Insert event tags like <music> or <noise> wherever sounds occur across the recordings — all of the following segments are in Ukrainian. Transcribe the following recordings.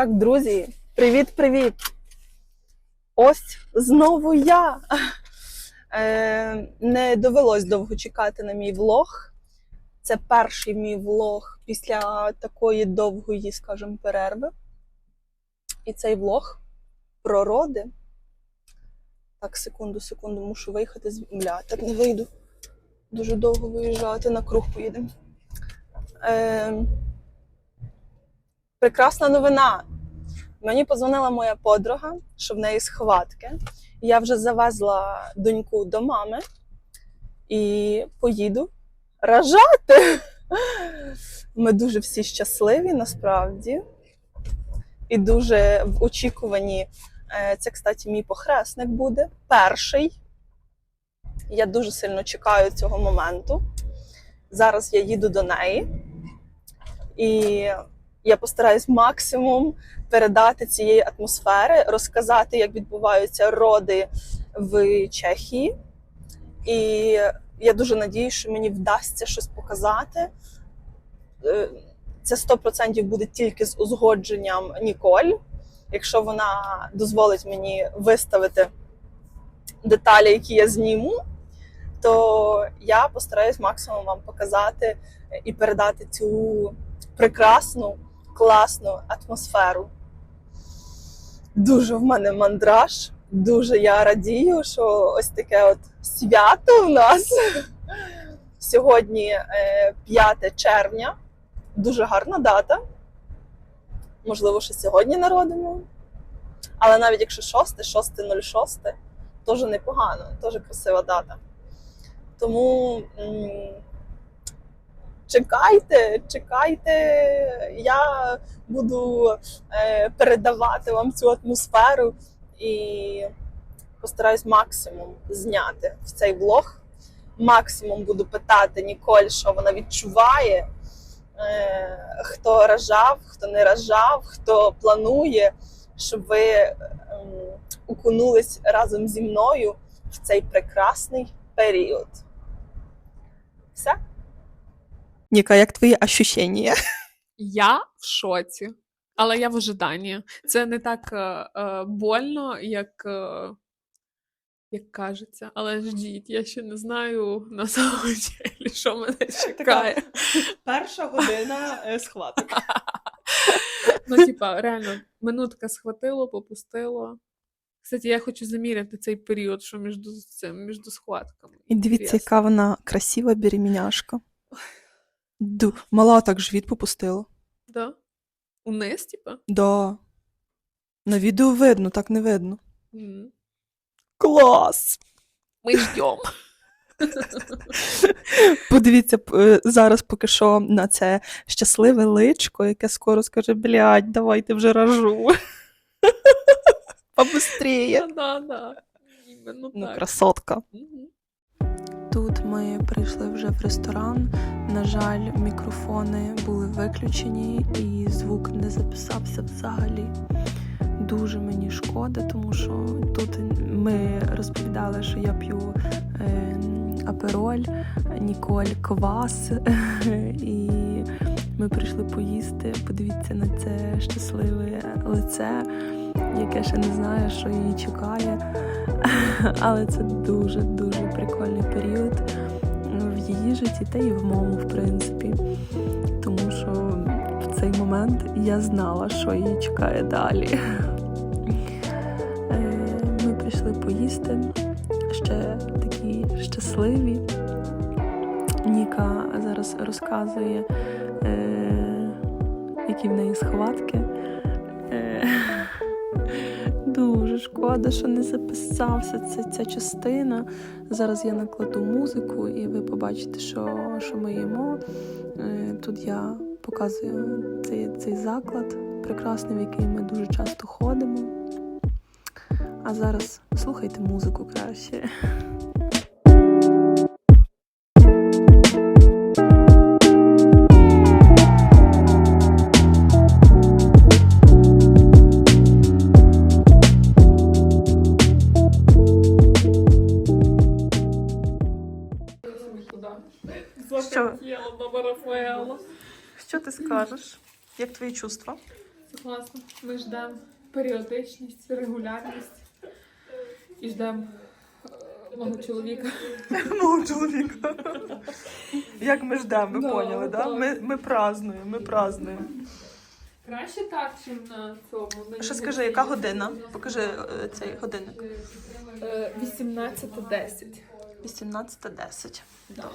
Так, друзі, привіт-привіт! Ось знову я. Е, не довелось довго чекати на мій влог. Це перший мій влог після такої довгої, скажімо, перерви. І цей влог про роди. Так, секунду, секунду, мушу виїхати з Бля, так не вийду. Дуже довго виїжджати, на круг поїдемо. Е, прекрасна новина. Мені позвонила моя подруга, що в неї схватки. Я вже завезла доньку до мами і поїду рожати. Ми дуже всі щасливі насправді. І дуже в очікуванні. Е, Це, кстати, мій похресник буде перший. Я дуже сильно чекаю цього моменту. Зараз я їду до неї. І я постараюсь максимум передати цієї атмосфери, розказати, як відбуваються роди в Чехії. І я дуже надіюсь, що мені вдасться щось показати. Е, Це 100% буде тільки з узгодженням Ніколь. Якщо вона дозволить мені виставити деталі, які я зніму, то я постараюсь максимум вам показати і передати цю прекрасну, класну атмосферу. Дуже в мене мандраж, дуже я радію, що ось таке от свято в нас. Сьогодні е, 5 червня, дуже гарна дата. Можливо, що сьогодні народимо. Але навіть якщо 6, 6.06, теж непогано, теж красива дата. Тому чекайте, чекайте, я буду е, передавати вам цю атмосферу і постараюсь максимум зняти в цей влог. Максимум буду питати Ніколь, що вона відчуває, е, хто ражав, хто не ражав, хто планує, щоб ви ем, окунулись разом зі мною в цей прекрасний період. Все? Ніка, як твої ощущення? <laughs> Я в шоці, але я в ожиданні. Це не так е, е, больно, як, е, як кажеться. Але ждіть, я ще не знаю на самом деле, <laughs> що мене чекає. Перша година е, схваток. <laughs> Ну, типа, реально, минутка схватило, попустило. Кстати, я хочу заміряти цей період, що між цим, між схватками. І дивіться, яка вона красива беременяшка. Ду. Мала так живіт попустила. Да? Униз, типа? Да. На відео видно, так не видно. М. Клас! Ми ждем. <laughs> Подивіться е, зараз поки що на це щасливе личко, яке скоро скаже: блядь, давайте вже ражу. <laughs> Побыстріє. Да, да, да. Іменно Ну, так. красотка. Мгм. Тут ми прийшли вже в ресторан. На жаль, мікрофони були виключені і звук не записався взагалі. Дуже мені шкода, тому що тут ми розповідали, що я п'ю е, апероль, Ніколь квас, <laughs> і ми прийшли поїсти. Подивіться на це щасливе лице, яке ще не знає, що її чекає. <laughs> Але це дуже дуже прикольний період в її житті та і в моєму, в принципі. Тому що в цей момент я знала, що її чекає далі. Е, Ми прийшли поїсти ще такі щасливі. Ніка зараз розказує, е, які в неї схватки. Шкода, що не записався ця, ця частина. Зараз я накладу музику, і ви побачите, що, що ми їмо. Е, Тут я показую цей, цей заклад прекрасний, в який ми дуже часто ходимо. А зараз слухайте музику краще. Скажеш? Як твої чувства? Це класно. Ми ждемо періодичність, регулярність і ждемо е, мого чоловіка. <laughs> Мого чоловіка. Як ми ждемо, ви Да, поняли, да? так. Ми, ми празднуємо, ми празднуємо. Краще так, чим на цьому. на Що скажи, яка година? Покажи е, цей годинник. Е, 18.10. 18.10. Да.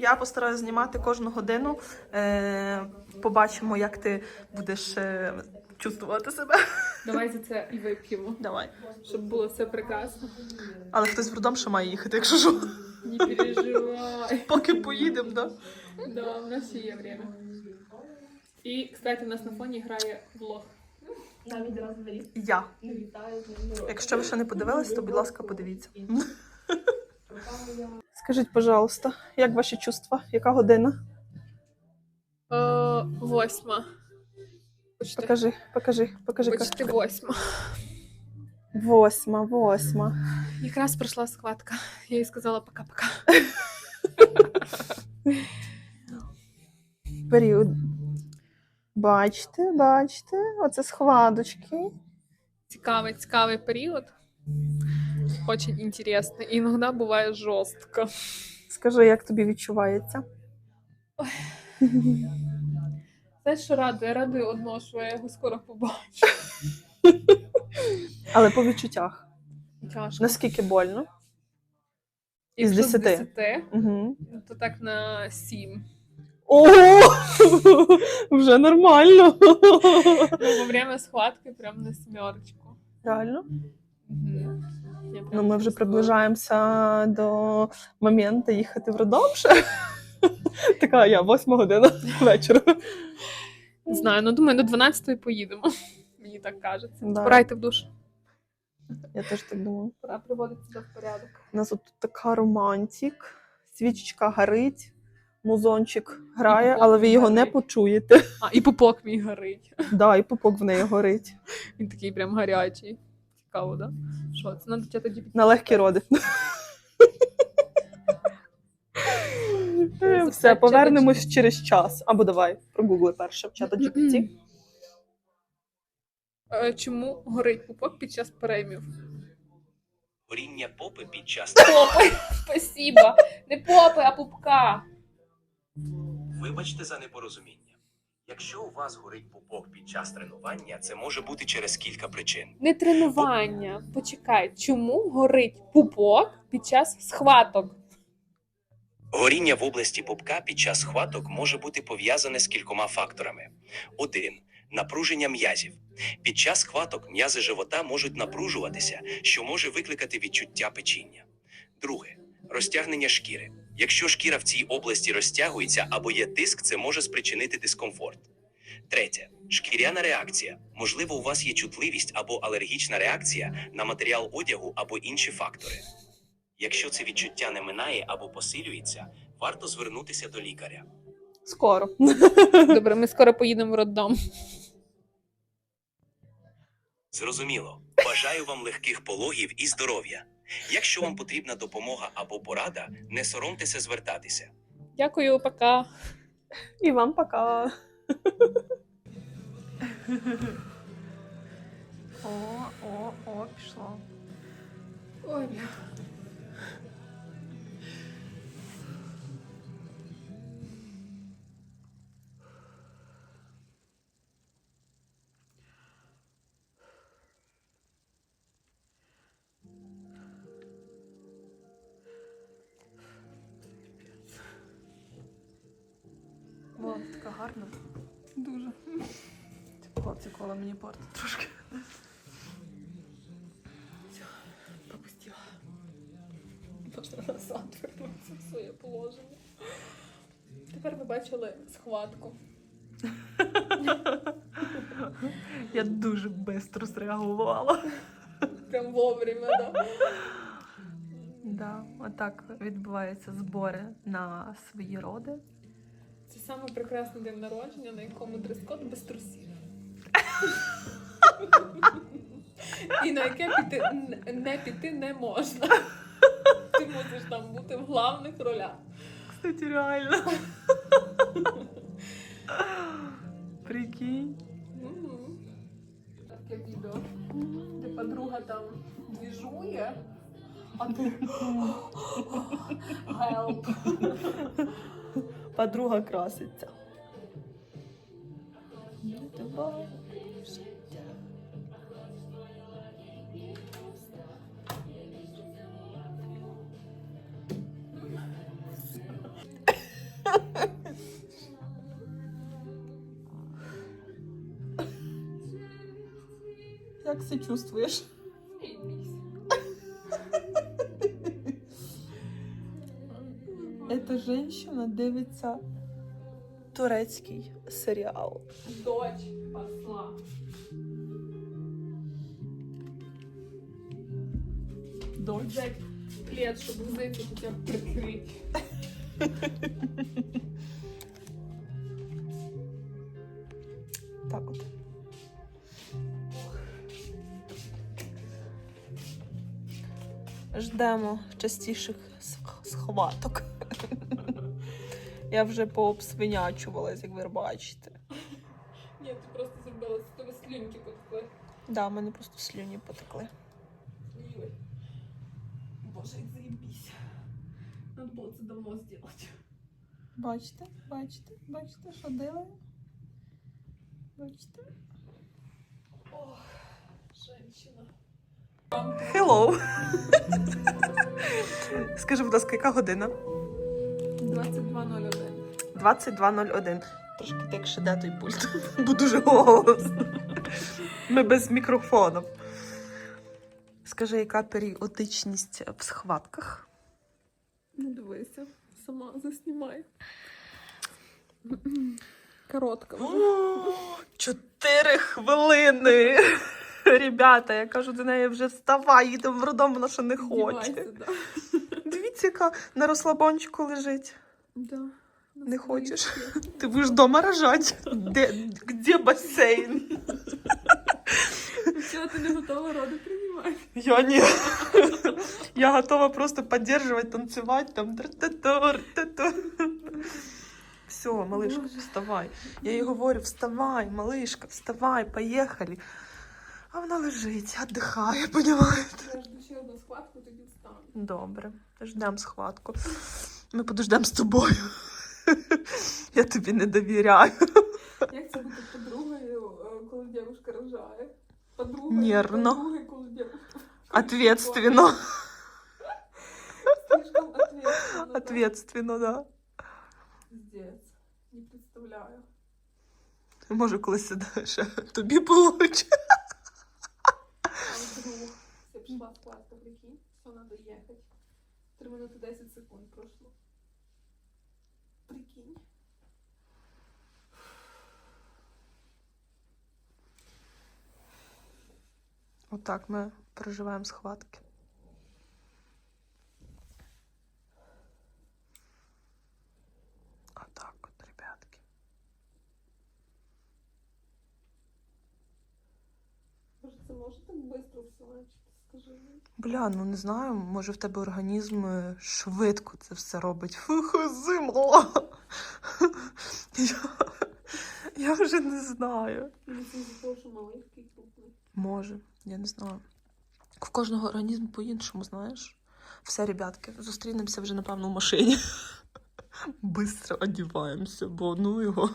Я постараюся знімати кожну годину. Е, побачимо, як ти будеш е, чувствувати себе. Давай за це і вип'ємо, Давай. щоб було все прекрасно. Але хтось в роддом ще має їхати, якщо що. Не переживай. Поки поїдемо, да? Да, у нас ще є время. І, кстати, у нас на фоні грає влог. Я. Якщо ви ще не подивились, то будь ласка, подивіться. Скажіть, пожалуйста, як ваші чувства? Яка година? Е, восьма. Почти, Покажи, покажи, покажи. почти восьма. Восьма, восьма. Якраз пройшла схватка. Я їй сказала пока-пока. <laughs> Період. Бачите, бачите, оце схвадочки. Цікавий, цікавий період. Очень інтересно. І іноді буває жорстко. Скажи, як тобі відчувається? Знаєш, що радує? Радує одно, що я його скоро побачу. <laughs> Але по відчуттях. Тяжко. Наскільки больно? із Якщо з 10? 10, Угу. то так на 7. Ого! <laughs> Вже нормально. Ну, во время схватки прям на семерочку. Реально? Ну, ми вже приближаємося до моменту їхати в роддом ще. <laughs> Така я, восьма година <laughs> вечора. Не знаю, ну думаю, до 12 поїдемо. Мені так кажеться. Да. Пора йти в душ. Я теж так думаю. Пора приводити себе в порядок. У нас тут така романтик, свічечка горить, музончик грає, але ви його не почуєте. А, і пупок мій горить. Да, і пупок в неї горить. <laughs> Він такий прям гарячий. Цікаво, да? Що, це надо чата GPT? На легкі роди. Е, Все, повернемось через час. Або давай, прогугли перше в чата <clears throat> GPT. Е, Чому горить пупок під час переймів? Горіння попи під час Попи! <laughs> Спасибо! Не попи, а пупка! вибачте за непорозуміння. Якщо у вас горить пупок під час тренування, це може бути через кілька причин. Не тренування. Почекай, чому горить пупок під час схваток? Горіння в області пупка під час схваток може бути пов'язане з кількома факторами. Один напруження м'язів. Під час схваток м'язи живота можуть напружуватися, що може викликати відчуття печіння. Друге розтягнення шкіри. Якщо шкіра в цій області розтягується або є тиск, це може спричинити дискомфорт. Третє шкіряна реакція. Можливо, у вас є чутливість або алергічна реакція на матеріал одягу або інші фактори. Якщо це відчуття не минає або посилюється, варто звернутися до лікаря. Скоро. <laughs> Добре, ми скоро поїдемо в роддом. Зрозуміло. Бажаю вам легких пологів і здоров'я. Якщо вам потрібна допомога або порада, не соромтеся звертатися. Дякую, пока. І вам пока. О, о, о, пішло. Ой, бля. Хлопці кола мені портить трошки. Пропустила. Можна назад вернутися в своє положення. Тепер ви бачили схватку. Я дуже швидко зреагувала. Прям вовремя, да? Да, отак відбуваються збори на свої роди. Це саме прекрасний день народження, на якому дрес-код без трусів. І на яке піти не піти не можна. Ти мусиш там бути в главних ролях. Кстати, реально. Прикинь. Таке відео, де подруга там двіжує, а ти help. Подруга краситься. <laughs> Як себе чувствуєш? Эта женщина дивиться турецький серіал. Дочь посла. Дочь. Взять плед, щоб взяти хоча б прикрити. Так от. Ждемо частіших сх- схваток. Я вже пообсвинячувалась, як ви бачите. <laughs> Ні, ти просто зробила з тебе слюнки потекли. Да, в мене просто слюні потекли. Ой. Боже, як заебись. Надо було це давно зробити. Бачите, бачите, бачите, що делаю? Бачите? Ох, женщина. Hello! <laughs> Скажи, будь ласка, яка година? 22.01. 22.01. Трошки тихше, де той пульт, <laughs> бо дуже голосно. Ми без мікрофону. Скажи, яка періодичність в схватках? Ну, дивися, сама заснімай. Коротка. Чотири хвилини. <laughs> Ребята, я кажу до неї вже вставай, їдемо в роддом, вона ще не хоче. Да. <laughs> Дивіться, яка на розслабончику лежить. Да. Не хочеш? <laughs> Ти будеш вдома рожати. Де, де басейн? Чого ти не готова роди приймати? Я не. Я готова просто поддерживать, танцевать там. Все, малышка, вставай. Я їй говорю, вставай, малышка, вставай, поїхали. А вона лежить, віддихає, понімаєте? Ще одну схватку, тоді встану. Добре, ждемо схватку. Ми подождемо з тобою. Я тобі не довіряю. Як це бути подругою, е, коли дівчинка рожає? Подругою, Нервно. подругою, коли дівчинка Ответственно. Слишком ответственно. да. Ответственно, да. Пиздец. Не представляю. Може, коли сидиш, тобі получше. А пішла в схватка, прикинь, все, треба їхати. 3 минути 10 секунд пройшло. Прикинь. Отак ми переживаємо схватки. Отак от, ребятки. Може, так швидко все начати, скажи мені. Бля, ну не знаю, може в тебе організм е, швидко це все робить. Фух, зимла. Я, я вже не знаю. Крупний. Може, я не знаю. В кожного організм по-іншому, знаєш. Все, ребятки, зустрінемося вже, напевно, в машині. Бистро одіваємося, бо ну його.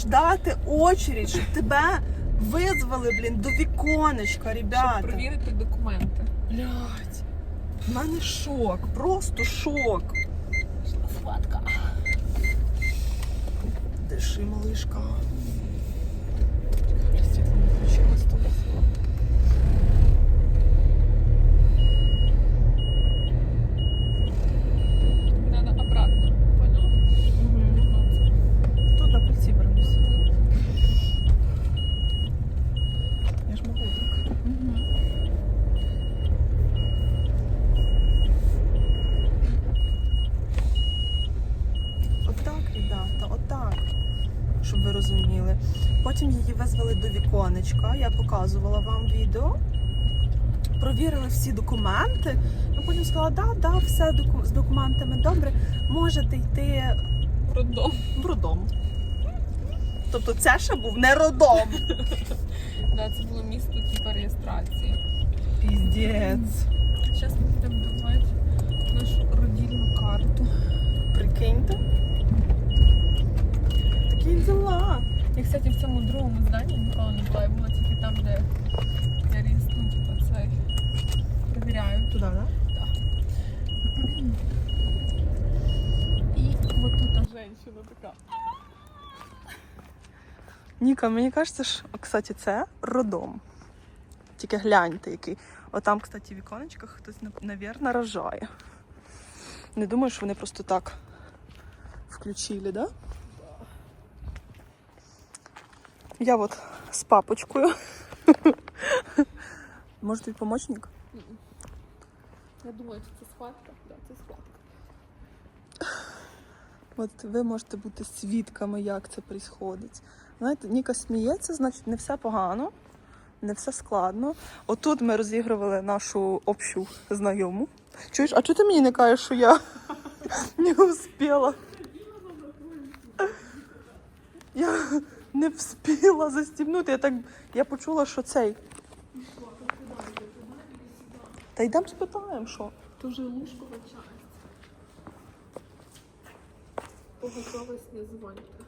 Ждати очередь, щоб тебе визвали, блін, до віконечка, Щоб провірити документи. Блядь. В мене шок, просто шок. Схватка. Диши, малишка. Надо обратно. Понял? Тут на пульці вернусь. Я ж можу так. Отак, ребята, отак. Щоб ви розуміли. Потім її визвали до віконечка, я показувала вам відео. Провірили всі документи. Ну, потім сказала, да, да, все доку- з документами добре, можете йти Роддом. в роддом. Тобто це ще був не роддом. <laughs> Да, це було місто типу реєстрації. Піздець. Зараз ми будемо давати нашу родільну карту. Прикиньте. Такі діла. Я, кстати, в цьому другому зданні ніколи не була. Я була тільки там, де перевіряю. Туди, да? І от тут жінка така. Ніка, мені кажеться, що, кстати, це роддом. Тільки гляньте, який. Отам, кстати, в віконечках хтось, навірно, рожає. Не думаю, що вони просто так включили, да? Я от з папочкою. <laughs> Може, тобі помічник? Я думаю, чи це схватка? Да, це схватка. От ви можете бути свідками, як це відбувається. Знаєте, Ніка сміється, значить не все погано, не все складно. Отут ми розігрували нашу общу знайому. Чуєш, а чого ти мені не кажеш, що я <laughs> не успіла? Я не встигла застібнути. Я так я почула, що цей. Та йдемо спитаємо, що. Тоже лужкова часть. Поготовилась не дзвонити.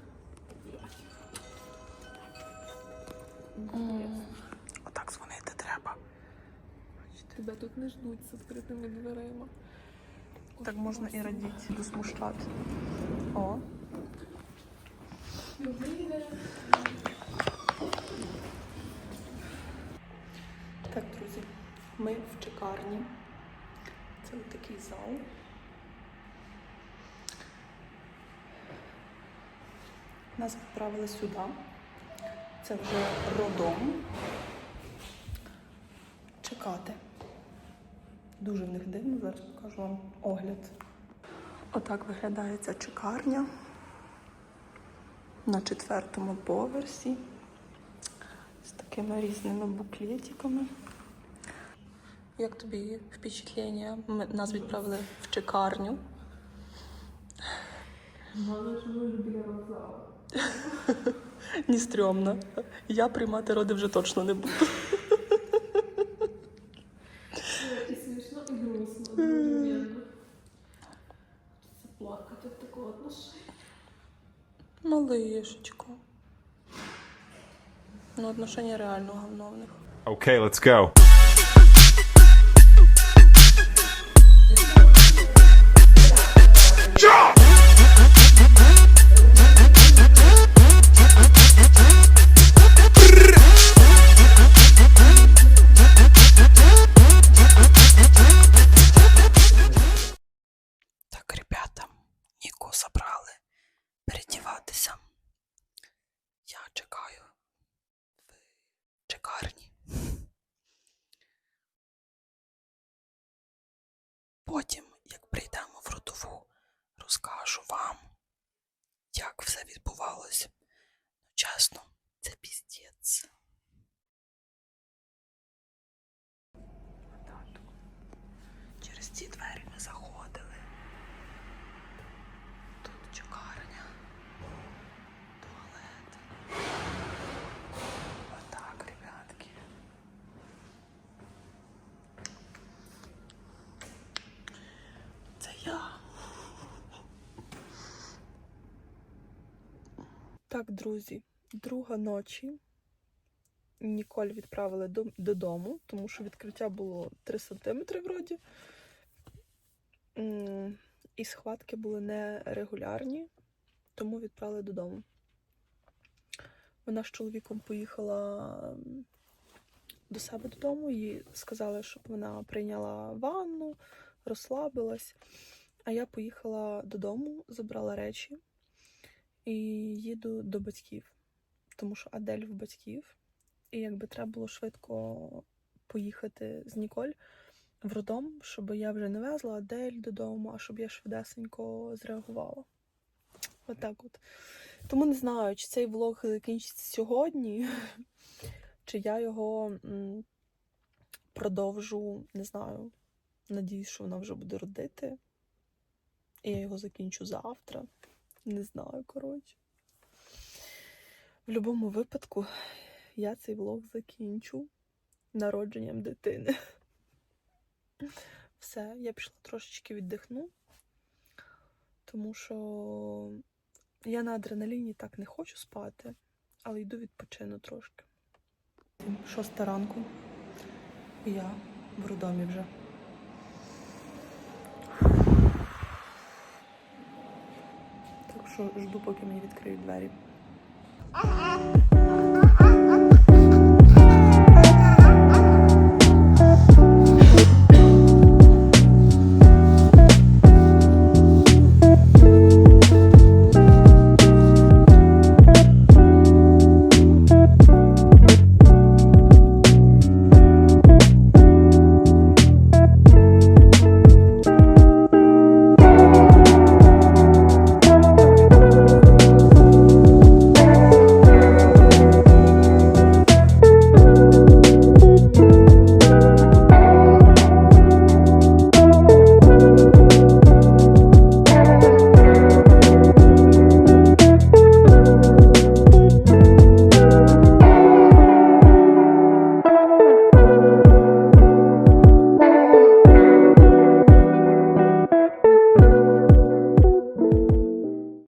Отак дзвонити треба. Тебе тут не ждуть з відкритими дверима. Так можна і радіти, досмущати. О. Так, друзі, ми в чекарні. Це такий зал. Нас відправили сюди. Це вже родом. Чекати. Дуже в них дивно, зараз покажу вам огляд. Отак виглядає ця чекарня на четвертому поверсі з такими різними буклетиками. Як тобі впечатлення? Ми, нас відправили в чекарню. <laughs> Ні стрьомно. Я приймати роди вже точно не буду. І смішно, і грустно. Хочеться плакати в такого отношенні. Малишечко. Ну, отношення реально говно в них. Okay, let's go. Так, друзі, друга ночі. Ніколь відправили додому, тому що відкриття було 3 см вроді. І схватки були нерегулярні, тому відправили додому. Вона з чоловіком поїхала до себе додому і сказали, щоб вона прийняла ванну, розслабилась. А я поїхала додому, забрала речі і їду до батьків, тому що Адель в батьків. І якби треба було швидко поїхати з Ніколь в роддом, щоб я вже не везла Адель додому, а щоб я швидесенько зреагувала. Отак от. Тому не знаю, чи цей влог закінчиться сьогодні, <laughs> чи я його продовжу, не знаю. Надіюсь, що вона вже буде родити. І я його закінчу завтра. Не знаю, коротше. В будь-якому випадку я цей влог закінчу народженням дитини. <laughs> Все, я пішла трошечки віддихну, тому що я на адреналіні так не хочу спати, але йду відпочину трошки. Шоста ранку. Я в роддомі вже. що жду, поки мені відкриють двері.